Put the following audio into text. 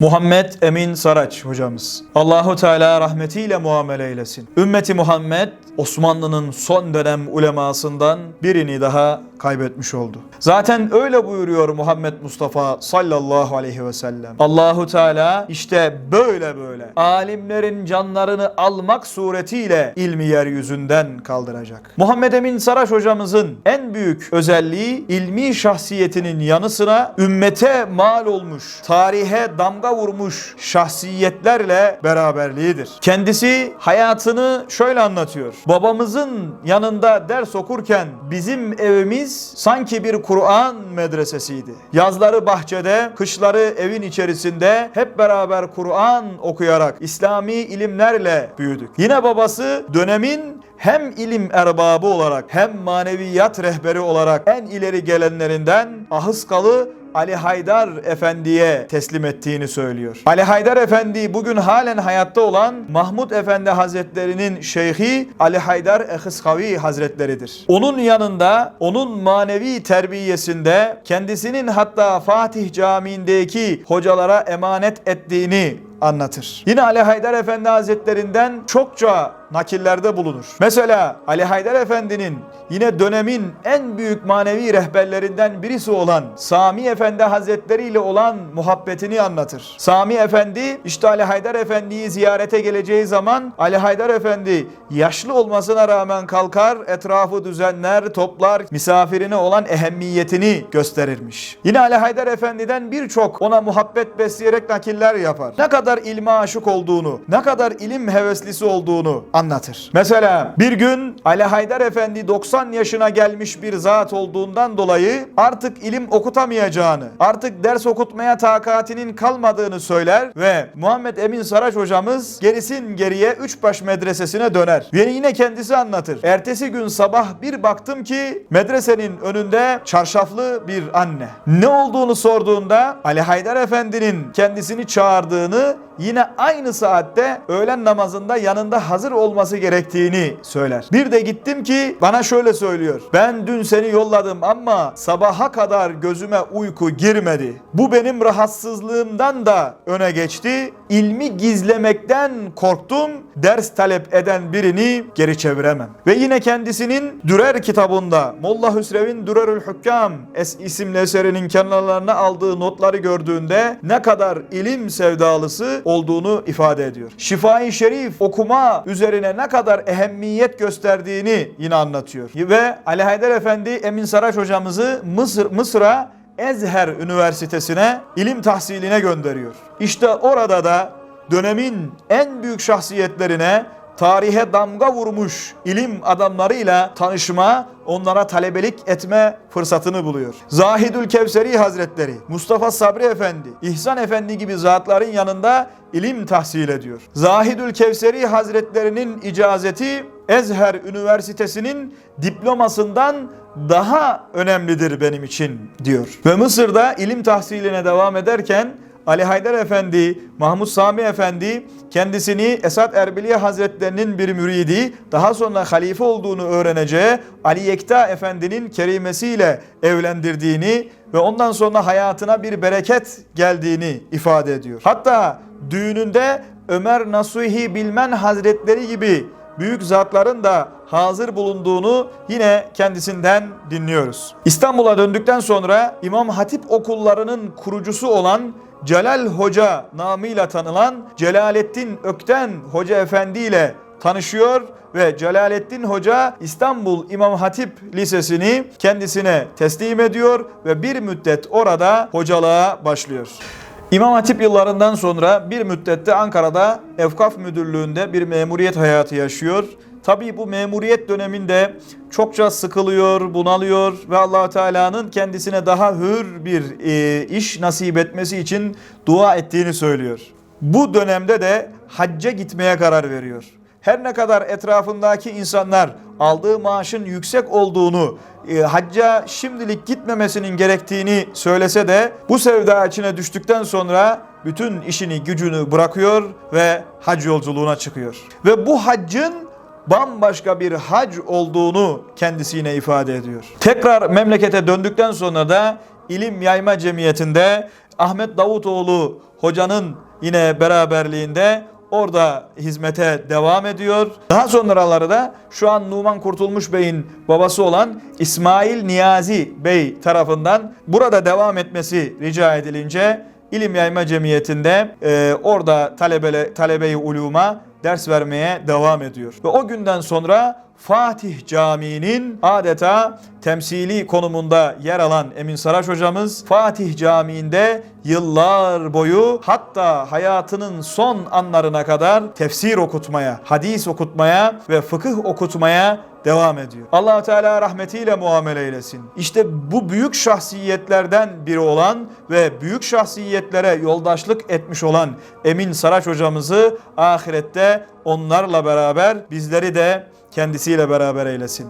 Muhammed Emin Saraç hocamız. Allahu Teala rahmetiyle muamele eylesin. Ümmeti Muhammed Osmanlı'nın son dönem ulemasından birini daha kaybetmiş oldu. Zaten öyle buyuruyor Muhammed Mustafa sallallahu aleyhi ve sellem. Allahu Teala işte böyle böyle alimlerin canlarını almak suretiyle ilmi yeryüzünden kaldıracak. Muhammed Emin Saraç hocamızın en büyük özelliği ilmi şahsiyetinin yanı sıra ümmete mal olmuş, tarihe damga vurmuş şahsiyetlerle beraberliğidir. Kendisi hayatını şöyle anlatıyor. Babamızın yanında ders okurken bizim evimiz sanki bir Kur'an medresesiydi. Yazları bahçede, kışları evin içerisinde hep beraber Kur'an okuyarak İslami ilimlerle büyüdük. Yine babası dönemin hem ilim erbabı olarak hem maneviyat rehberi olarak en ileri gelenlerinden Ahıskalı Ali Haydar Efendi'ye teslim ettiğini söylüyor. Ali Haydar Efendi bugün halen hayatta olan Mahmud Efendi Hazretleri'nin şeyhi Ali Haydar Ehıskavi Hazretleridir. Onun yanında onun manevi terbiyesinde kendisinin hatta Fatih Camii'ndeki hocalara emanet ettiğini anlatır. Yine Ali Haydar Efendi Hazretlerinden çokça nakillerde bulunur. Mesela Ali Haydar Efendi'nin yine dönemin en büyük manevi rehberlerinden birisi olan Sami Efendi Hazretleri ile olan muhabbetini anlatır. Sami Efendi işte Ali Haydar Efendi'yi ziyarete geleceği zaman Ali Haydar Efendi yaşlı olmasına rağmen kalkar, etrafı düzenler, toplar, misafirine olan ehemmiyetini gösterirmiş. Yine Ali Haydar Efendi'den birçok ona muhabbet besleyerek nakiller yapar. Ne kadar ilme aşık olduğunu, ne kadar ilim heveslisi olduğunu anlatır. Mesela bir gün Ali Haydar Efendi 90 yaşına gelmiş bir zat olduğundan dolayı artık ilim okutamayacağını, artık ders okutmaya takatinin kalmadığını söyler ve Muhammed Emin Saraç hocamız gerisin geriye Üçbaş medresesine döner. Ve yine kendisi anlatır. Ertesi gün sabah bir baktım ki medresenin önünde çarşaflı bir anne. Ne olduğunu sorduğunda Ali Haydar Efendi'nin kendisini çağırdığını yine aynı saatte öğlen namazında yanında hazır olması gerektiğini söyler. Bir de gittim ki bana şöyle söylüyor. Ben dün seni yolladım ama sabaha kadar gözüme uyku girmedi. Bu benim rahatsızlığımdan da öne geçti. İlmi gizlemekten korktum. Ders talep eden birini geri çeviremem. Ve yine kendisinin Dürer kitabında Molla Hüsrev'in Dürerül Hükkam es isimli eserinin kenarlarına aldığı notları gördüğünde ne kadar ilim sevdalısı olduğunu ifade ediyor. Şifai Şerif okuma üzerine ne kadar ehemmiyet gösterdiğini yine anlatıyor. Ve Ali Haydar Efendi Emin Saraç hocamızı Mısır Mısır'a Ezher Üniversitesi'ne ilim tahsiline gönderiyor. İşte orada da dönemin en büyük şahsiyetlerine tarihe damga vurmuş ilim adamlarıyla tanışma, onlara talebelik etme fırsatını buluyor. Zahidül Kevseri Hazretleri, Mustafa Sabri Efendi, İhsan Efendi gibi zatların yanında ilim tahsil ediyor. Zahidül Kevseri Hazretlerinin icazeti Ezher Üniversitesi'nin diplomasından daha önemlidir benim için diyor. Ve Mısır'da ilim tahsiline devam ederken Ali Haydar Efendi, Mahmud Sami Efendi kendisini Esad Erbiliye Hazretlerinin bir müridi, daha sonra halife olduğunu öğreneceği Ali Yekta Efendi'nin kerimesiyle evlendirdiğini ve ondan sonra hayatına bir bereket geldiğini ifade ediyor. Hatta düğününde Ömer Nasuhi Bilmen Hazretleri gibi büyük zatların da hazır bulunduğunu yine kendisinden dinliyoruz. İstanbul'a döndükten sonra İmam Hatip okullarının kurucusu olan Celal Hoca namıyla tanılan Celalettin Ökten Hoca Efendi ile tanışıyor ve Celalettin Hoca İstanbul İmam Hatip Lisesi'ni kendisine teslim ediyor ve bir müddet orada hocalığa başlıyor. İmam Hatip yıllarından sonra bir müddette Ankara'da Efkaf Müdürlüğü'nde bir memuriyet hayatı yaşıyor. Tabii bu memuriyet döneminde çokça sıkılıyor, bunalıyor ve allah Teala'nın kendisine daha hür bir e, iş nasip etmesi için dua ettiğini söylüyor. Bu dönemde de hacca gitmeye karar veriyor. Her ne kadar etrafındaki insanlar aldığı maaşın yüksek olduğunu, e, hacca şimdilik gitmemesinin gerektiğini söylese de bu sevda içine düştükten sonra bütün işini gücünü bırakıyor ve hac yolculuğuna çıkıyor. Ve bu haccın bambaşka bir hac olduğunu kendisine ifade ediyor. Tekrar memlekete döndükten sonra da İlim Yayma Cemiyeti'nde Ahmet Davutoğlu hocanın yine beraberliğinde orada hizmete devam ediyor. Daha sonraları da şu an Numan Kurtulmuş Bey'in babası olan İsmail Niyazi Bey tarafından burada devam etmesi rica edilince İlim Yayma Cemiyeti'nde e, orada talebele, talebe-i uluma ders vermeye devam ediyor. Ve o günden sonra Fatih Camii'nin adeta temsili konumunda yer alan Emin Saraç hocamız Fatih Camii'nde yıllar boyu hatta hayatının son anlarına kadar tefsir okutmaya, hadis okutmaya ve fıkıh okutmaya devam ediyor. allah Teala rahmetiyle muamele eylesin. İşte bu büyük şahsiyetlerden biri olan ve büyük şahsiyetlere yoldaşlık etmiş olan Emin Saraç hocamızı ahirette onlarla beraber bizleri de kendisiyle beraber eylesin.